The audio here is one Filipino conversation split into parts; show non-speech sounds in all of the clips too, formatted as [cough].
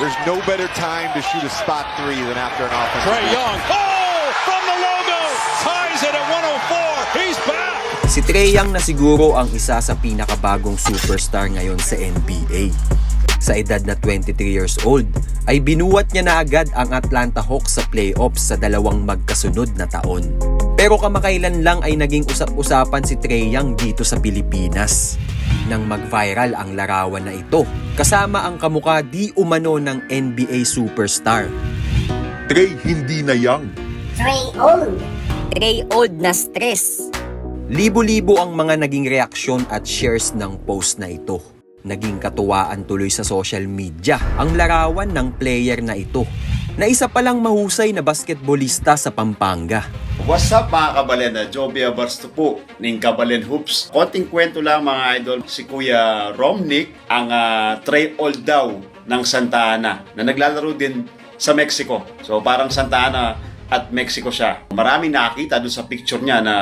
There's no better time to shoot a spot three than after an offensive. Trey. Young. Oh, from the logo. Ties it at 104. He's back. Si Trae Young na siguro ang isa sa pinakabagong superstar ngayon sa NBA. Sa edad na 23 years old, ay binuwat niya na agad ang Atlanta Hawks sa playoffs sa dalawang magkasunod na taon. Pero kamakailan lang ay naging usap-usapan si Trae Young dito sa Pilipinas. Nang mag-viral ang larawan na ito, kasama ang kamuka di umano ng NBA superstar. Trey hindi na young. Trey Old. Trey Old na stress. Libo-libo ang mga naging reaksyon at shares ng post na ito. Naging katuwaan tuloy sa social media ang larawan ng player na ito na isa palang mahusay na basketbolista sa Pampanga. What's up mga kabalen? Jobia Barsto po ng Kabalen Hoops. Konting kwento lang mga idol. Si Kuya Romnick ang ah, Trey Old daw ng Santa Ana na naglalaro din sa Mexico. So parang Santa Ana at Mexico siya. Maraming nakakita doon sa picture niya na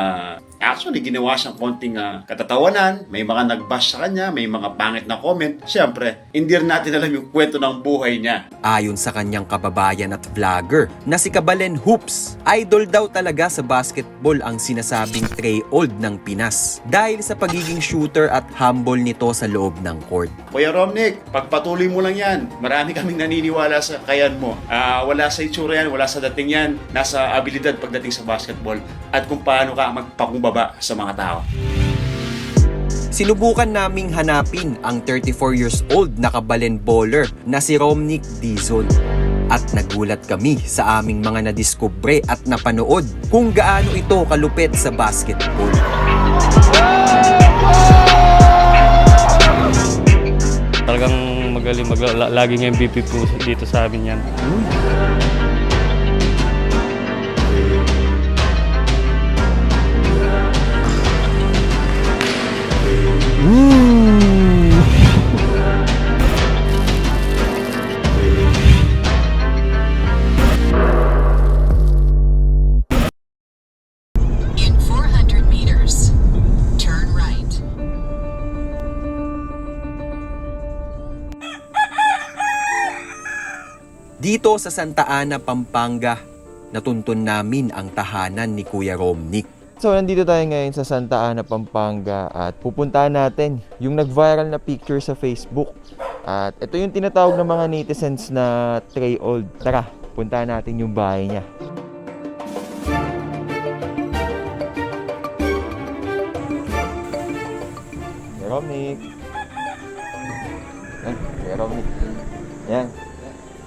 actually ginawa siyang konting ah, katatawanan. May mga nag-bash sa kanya, may mga pangit na comment. Siyempre, hindi rin natin alam yung kwento ng buhay niya. Ayon sa kanyang kababayan at vlogger na si Kabalen Hoops, idol daw talaga sa basketball ang sinasabing Trey Old ng Pinas dahil sa pagiging shooter at humble nito sa loob ng court. Kuya Romnick, pagpatuloy mo lang yan. Marami kaming naniniwala sa kayan mo. Ah, wala sa itsura yan, wala sa dating yan. Nasa abilidad pagdating sa basketball at kung paano ka magpakumbaba sa mga tao. Sinubukan naming hanapin ang 34 years old na kabalen baller na si Romnick Dizon. At nagulat kami sa aming mga nadiskubre at napanood kung gaano ito kalupit sa basketball. Talagang magaling, magla- laging MVP po dito sa amin yan. In 400 meters, turn right. Dito sa Santa Ana, Pampanga, natuntun namin ang tahanan ni Kuya Romnick. So, nandito tayo ngayon sa Santa Ana, Pampanga at pupuntahan natin yung nag-viral na picture sa Facebook. At ito yung tinatawag ng mga netizens na Trey Old. Tara, puntahan natin yung bahay niya. Kuya Romnick. Yan, Kuya Romnick. Yan.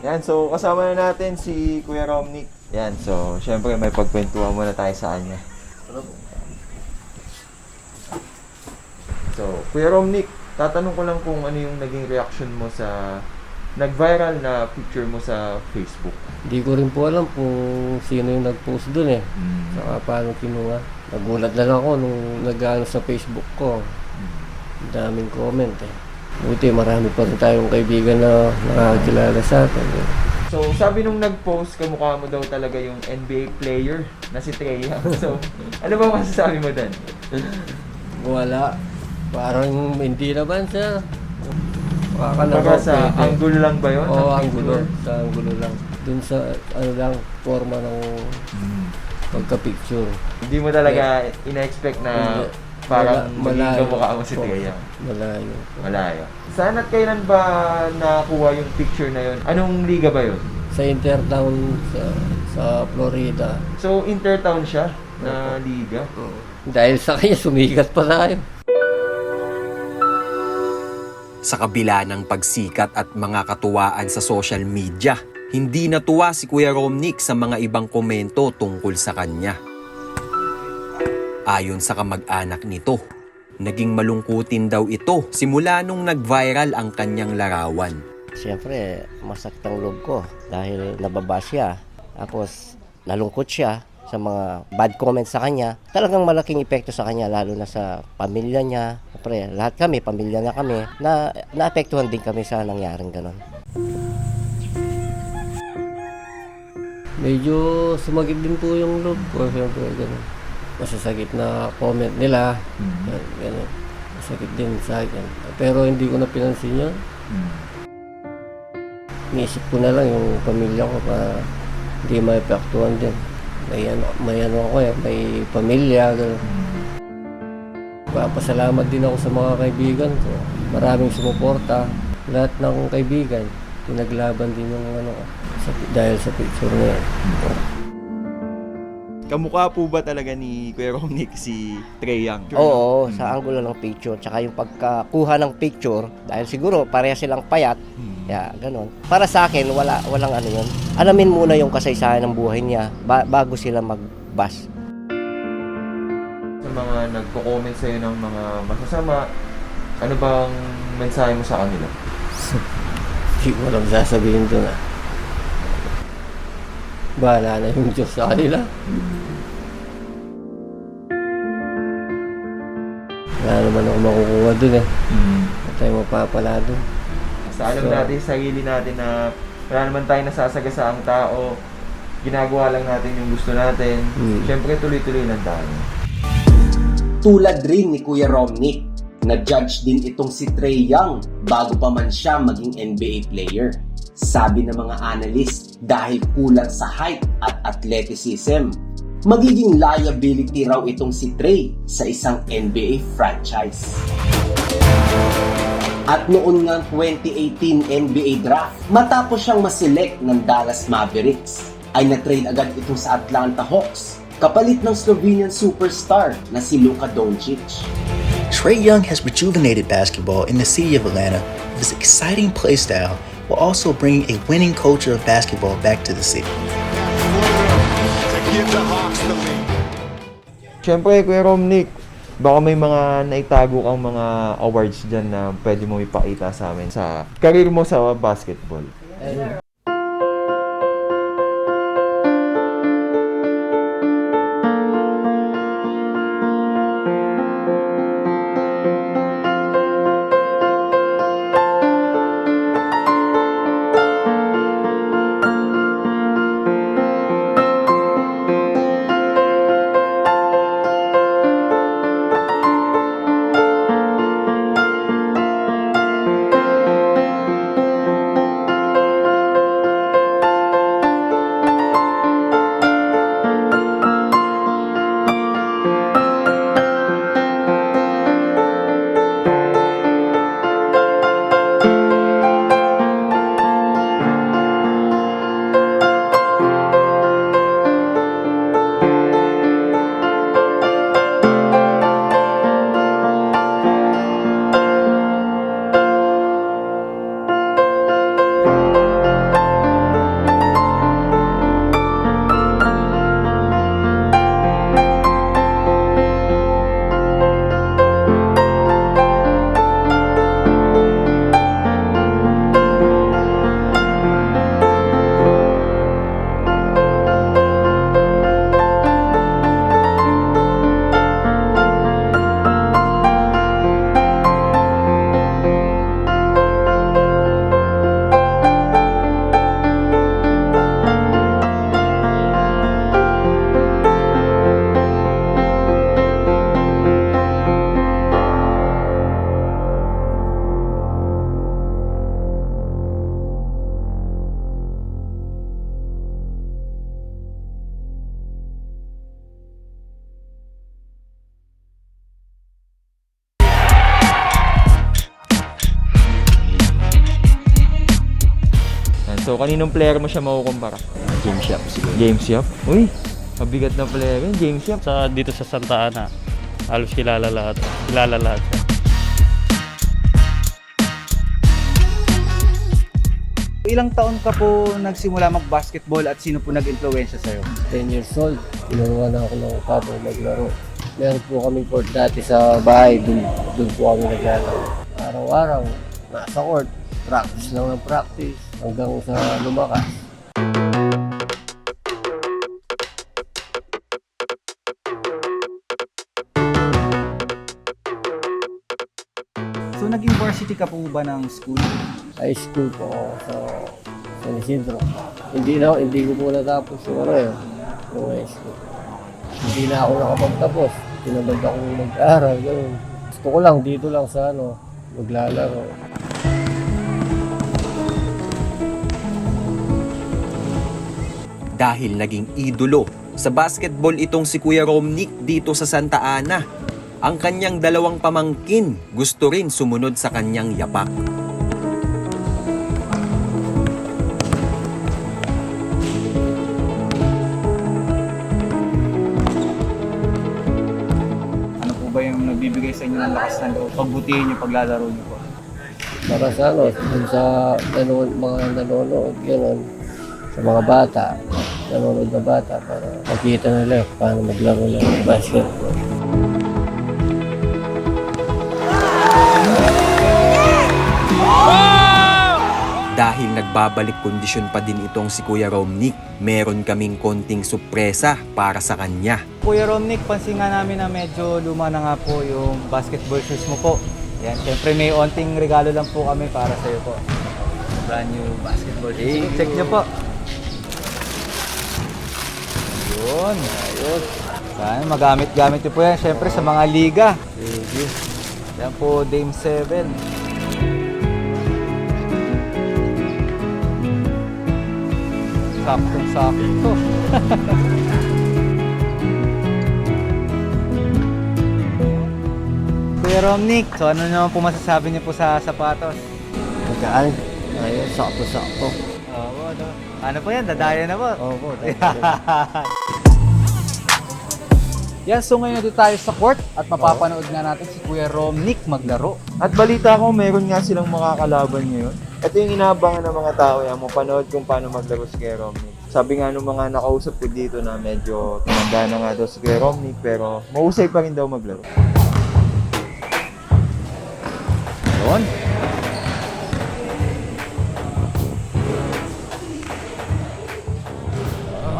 Yan, so kasama na natin si Kuya Romnick. Yan, so syempre may pagkwentuhan muna tayo sa kanya. So, Kuya Romnick, tatanong ko lang kung ano yung naging reaction mo sa nag-viral na picture mo sa Facebook. Hindi ko rin po alam kung sino yung nag-post dun eh. Saka paano kinuha. Nagulat lang ako nung nag sa Facebook ko. Ang daming comment eh. Buti marami pa rin tayong kaibigan na nakakilala sa atin. eh. So, sabi nung nag-post, kamukha mo daw talaga yung NBA player na si Trey Young. [laughs] So, ano ba masasabi mo doon? Wala. Parang hindi naman siya. Baka Baka sa angulo lang ba yun? Oo, Ang angulo. picture? Sa angulo lang. Dun sa, ano lang, forma ng pagka-picture. Hindi mo talaga ina-expect na Hindi. Parang Mala- maging malayo. kamukha mo si Oo, Young. Malayo. Malayo. Saan at kailan ba nakuha yung picture na yun? Anong liga ba yun? Sa Intertown sa, sa Florida. So, intertown siya na liga. Dahil sa kanya, sumikat pa tayo. Sa kabila ng pagsikat at mga katuwaan sa social media, hindi natuwa si Kuya Romnick sa mga ibang komento tungkol sa kanya. Ayon sa kamag-anak nito, naging malungkutin daw ito simula nung nag-viral ang kanyang larawan. Siyempre, masaktang loob ko dahil nababa siya. Tapos, nalungkot siya sa mga bad comments sa kanya. Talagang malaking epekto sa kanya, lalo na sa pamilya niya. Siyempre, lahat kami, pamilya na kami, na naapektuhan din kami sa nangyaring ganon. Medyo sumagit din po yung loob ko. Siyempre, ganun. Masasakit na comment nila. Gan- Ganun. Masakit din sa akin. Pero hindi ko na pinansin yun. Inisip ko na lang yung pamilya ko para hindi maepektuhan din. May ano, may ano ako eh, may pamilya, gano'n. Papasalamat din ako sa mga kaibigan ko. Maraming sumuporta. Lahat ng kaibigan, pinaglaban din yung ano ko. Sa, dahil sa picture na yan. Kamukha po ba talaga ni Kuya Romnick si Trey Young? Oo, sa angulo ng picture, tsaka yung pagkakuha ng picture, dahil siguro pareha silang payat, kaya ganun. Para sa akin, wala, walang ano yun. Alamin muna yung kasaysayan ng buhay niya ba- bago sila mag-bus. Sa mga nagko-comment sa'yo ng mga masasama, ano bang mensahe mo sa kanila? Hindi ko alam sasabihin doon ah. Bahala na yung Diyos sa kanila. Wala naman ako makukuha doon eh. Wala tayong mapapala doon. Basta alam So- natin sa sarili natin na wala naman tayo nasasaga ang tao. Ginagawa lang natin yung gusto natin. Hmm. Siyempre tuloy-tuloy lang tayo. Tulad rin ni Kuya Romnick, na-judge din itong si Trey Young bago pa man siya maging NBA player. Sabi ng mga analyst dahil kulang sa height at athleticism. Magiging liability raw itong si Trey sa isang NBA franchise. At noon nga 2018 NBA draft, matapos siyang maselect ng Dallas Mavericks, ay na-trade agad itong sa Atlanta Hawks kapalit ng Slovenian superstar na si Luka Doncic. Trey Young has rejuvenated basketball in the city of Atlanta with his exciting play style while also bringing a winning culture of basketball back to the city. Siyempre, Kuya Romnick, baka may mga naitago kang mga awards dyan na pwede mo ipakita sa amin sa career mo sa basketball. Yan. So, kaninong player mo siya makukumpara? James siguro. James Yap? Uy, mabigat na player yun. James Yap. Sa, dito sa Santa Ana, halos kilala lahat. Kilala lahat siya. Ilang taon ka po nagsimula mag-basketball at sino po nag-influensya sa'yo? 10 years old, tinuruan ako ng papa maglaro. Meron po kami court dati sa bahay, dun, dun po kami naglalaro. Araw-araw, nasa court, practice lang ng practice hanggang sa lumakas. So naging varsity ka po ba ng school? High school po ako sa San Isidro. Hindi na hindi ko po natapos yung ano yun, yung high school. Hindi na ako nakapagtapos. Tinabad ako mag-aral, ganun. Gusto ko lang dito lang sa ano, maglalaro. Dahil naging idolo sa basketball itong si Kuya Romnick dito sa Santa Ana. Ang kanyang dalawang pamangkin gusto rin sumunod sa kanyang yapak. Ano po ba yung nagbibigay sa inyo ng lakas ng loob? Pagbutihin yung paglalaro niyo po. Para sa ano, sa mga nanonood, gano'n, sa mga bata, nanonood na bata, para makita nila paano maglaro ng basketball. Dahil nagbabalik kondisyon pa din itong si Kuya Romnick, meron kaming konting supresa para sa kanya. Kuya Romnick, pansin nga namin na medyo luma na nga po yung basketball shoes mo po. Yan, syempre may onting regalo lang po kami para sa iyo po. Brand new basketball shoes. Check nyo po. Yun, ayos. Sana magamit-gamit nyo po yan, syempre sa mga liga. Sige. Yan po, Dame 7. Saktong-sakto. [laughs] Kuya Romnick, so ano naman po masasabi niyo po sa sapatos? Magaan, ayun, sakto-sakto. Oo, no? Ano po yan? Dadaya na po? Opo, [laughs] Yan, so ngayon nandito tayo sa court at mapapanood nga natin si Kuya Romnick maglaro. At balita ko, meron nga silang makakalaban ngayon. Ito yung inaabangan ng mga tao, yan, mapanood kung paano maglaro si Kuya Romnick. Sabi nga nung mga nakausap ko dito na medyo tumanda na nga daw si Kuya Romnick, pero mahusay pa rin daw maglaro. Yun.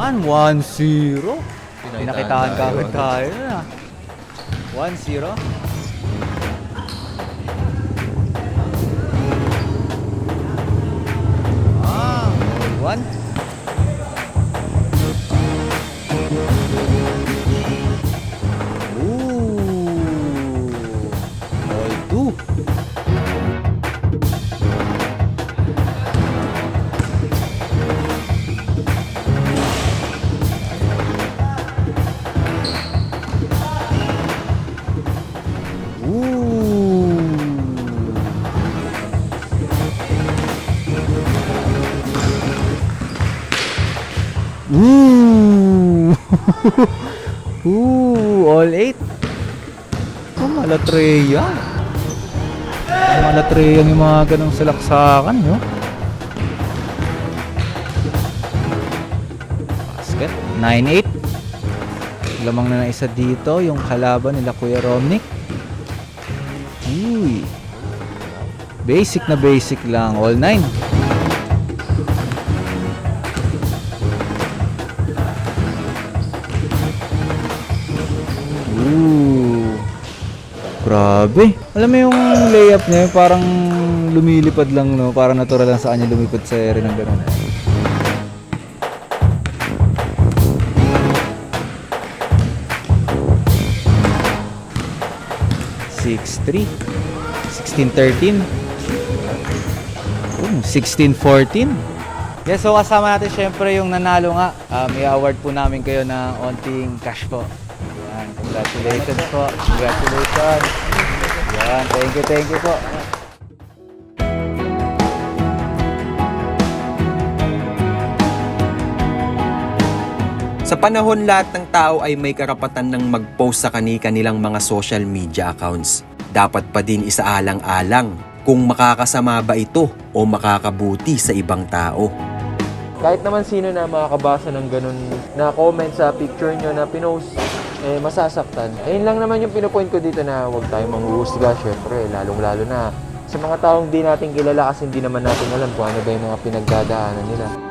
An 1-0. Pinakitaan ka agad tayo na. 1-0. Ah, 1. Ooh! [laughs] Ooh, all 8. Oh, malatreya. Malatreya yung mga ganong salaksakan, no? Basket. 9-8. Lamang na na isa dito, yung kalaban nila Kuya Romnick. Uy. Basic na basic lang. All 9. Grabe. Alam mo yung layup niya, parang lumilipad lang, no? Parang natural lang sa kanya lumipad sa area ng ganun. Six three. 16-13. Oh, 16-14. Yes, so kasama natin syempre yung nanalo nga. Uh, may award po namin kayo ng onting cash po. Yan, congratulations po. Congratulations. Yan, thank you, thank you po. Sa panahon lahat ng tao ay may karapatan ng mag-post sa kani-kanilang mga social media accounts. Dapat pa din isaalang-alang kung makakasama ba ito o makakabuti sa ibang tao. Kahit naman sino na makakabasa ng ganun na comment sa picture nyo na pinost, eh, masasaktan. Ayun lang naman yung pinupoint ko dito na huwag tayong manghuhusga, syempre, lalong-lalo na sa mga taong di natin kilala kasi hindi naman natin alam kung ano ba yung mga pinagdadaanan nila.